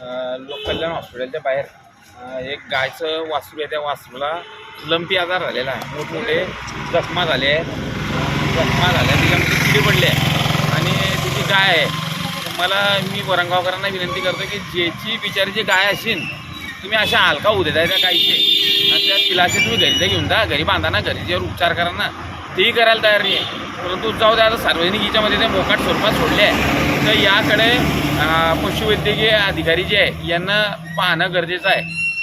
लोककल्याण हॉस्पिटलच्या बाहेर. एक गायचं वासरू आहे त्या वासरूला लंपी आजार झालेला आहे. मोठमोठे जखमा झाले आहेत. जखमा झाल्या त्याच्यामध्ये किडी पडली आहे. आणि तिची गाय आहे. मला मी वरंगावकरांना विनंती करतो की ज्याची बिचारी जी गाय असेल तुम्ही अशा हलका होऊ देताय त्या गायीचे. आणि त्या पिलाचे तुम्ही घरी घेऊन जा. घरी बांधा ना घरी. उपचार करा ना. तेही करायला तयार नाही आहे परंतु जाऊ द्या आता सार्वजनिक हिच्यामध्ये ते मोकाट स्वरूपात सोडले आहे. तर याकडे पशुवैद्यकीय अधिकारी जे आहे यांना पाहणं गरजेचं आहे.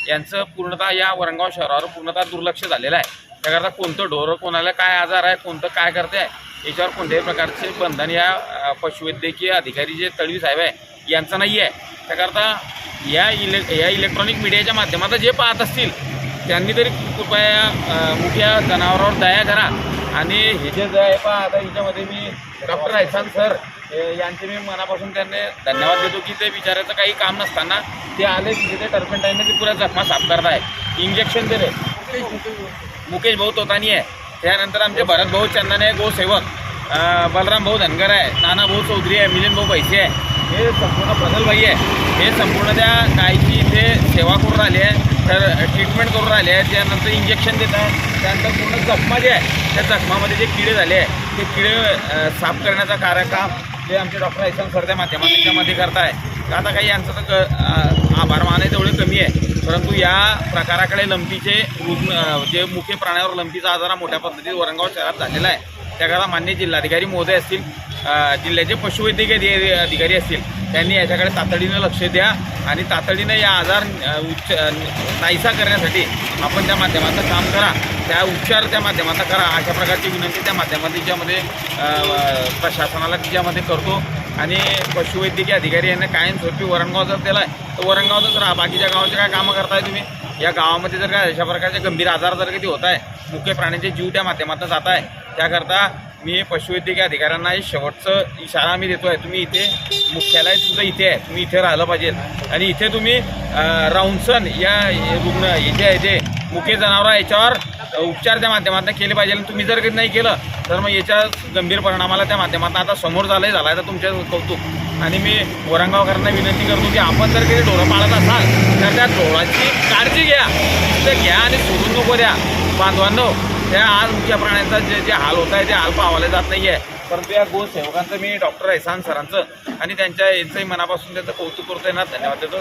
यांचं पूर्णतः या वरंगाव शहरावर पूर्णतः दुर्लक्ष झालेलं आहे. त्याकरता कोणतं ढोरं कोणाला काय आजार आहे कोणतं काय करते आहे याच्यावर कोणत्याही प्रकारचे बंधन या पशुवैद्यकीय अधिकारी जे तळवी साहेब आहे यांचं नाही आहे. त्याकरता या इले या इलेक्ट्रॉनिक मीडियाच्या माध्यमातून जे पाहत असतील त्यांनी तरी कृपया मोठ्या मुख्या जनावरावर दया करा. आणि हे जे जे आहे पा आता हिच्यामध्ये मी डॉक्टर ऐसान सर. यांचे मी मनापासून त्यांना धन्यवाद देतो की ते विचारायचं काही काम नसताना ते आले तिथे ते टर्पेंटाईनने ते पुऱ्या जखमा साफ करताय. इंजेक्शन दिले. मुकेश भाऊ तोतानी आहे. त्यानंतर आमचे भरत भाऊ चंदन आहे गोसेवक. अं, बलराम भाऊ धनगर आहे नाना भाऊ चौधरी आहे मिलिंद भाऊ पैसे आहे. हे संपूर्ण फजलभाई आहे हे संपूर्ण त्या गायची इथे सेवा करून राहिले आहे. तर ट्रीटमेंट करून राहिले आहे. त्यानंतर इंजेक्शन देत आहे. त्यानंतर पूर्ण जखमा जे आहे. त्या जखमामध्ये जे किडे झाले आहे ते किडे साफ करण्याचा कार्यक्रम जे आमचे डॉक्टर ऐसन सर त्या त्याच्यामध्ये करत करताय. तर आता काही यांचं तर क- आभार माने तेवढे कमी आहे. परंतु या प्रकाराकडे लंपीचे रुग्ण जे मुख्य प्राण्यावर लंपीचा आजार हा मोठ्या पद्धतीत वरंगाव शहरात झालेला आहे. त्याकरता मान्य जिल्हाधिकारी महोदय असतील जिल्ह्याचे पशुवैद्यकीय अधिकारी अधिकारी असतील त्यांनी याच्याकडे तातडीनं लक्ष द्या आणि तातडीनं या आजार उच्च नाहीसा करण्यासाठी आपण त्या माध्यमातून काम करा. त्या उपचार त्या माध्यमातून करा. अशा प्रकारची विनंती त्या माध्यमातून तिच्यामध्ये प्रशासनाला तिच्यामध्ये करतो. आणि पशुवैद्यकीय अधिकारी यांना कायमस्वरूपी वरणगाव जर दिला आहे तर वरणगावच राहा बाकीच्या गावाचे काय कामं करताय तुम्ही? या गावामध्ये जर काय अशा प्रकारचे गंभीर आजार जर कधी होत आहे मुख्य प्राण्यांचे जीव त्या माध्यमातून जात आहे त्याकरता मी पशुवैद्यकीय अधिकाऱ्यांना हे शेवटचं इशारा मी देतो आहे तुम्ही इथे मुख्यालय तुमचं इथे आहे. तुम्ही इथे राहिलं पाहिजे. आणि इथे तुम्ही अं, राऊंडसन या रुग्ण येथे आहे जे मुख्य जनावर याच्यावर उपचार त्या माध्यमातून केले पाहिजे. आणि तुम्ही जर नाही केलं तर मग याच्या गंभीर परिणामाला त्या माध्यमातून आता समोर झालंय झालं आहे तर तुमच्या कौतुक. आणि मी औरंगाबादकरांना विनंती करतो की आपण जर काही ढोरं पाळत असाल तर त्या ढोराची काळजी घ्या. ते घ्या आणि सोडून नको द्या. बांधवांनो त्या आज मुख्य प्राण्यांचा जे जे हाल होत आहे ते हाल पाहावले जात नाही आहे परंतु या गोसेवकांचं मी डॉक्टर एहसान सरांचं आणि त्यांच्या यांचंही मनापासून त्याचं कौतुक करतोय ना. धन्यवाद देतो.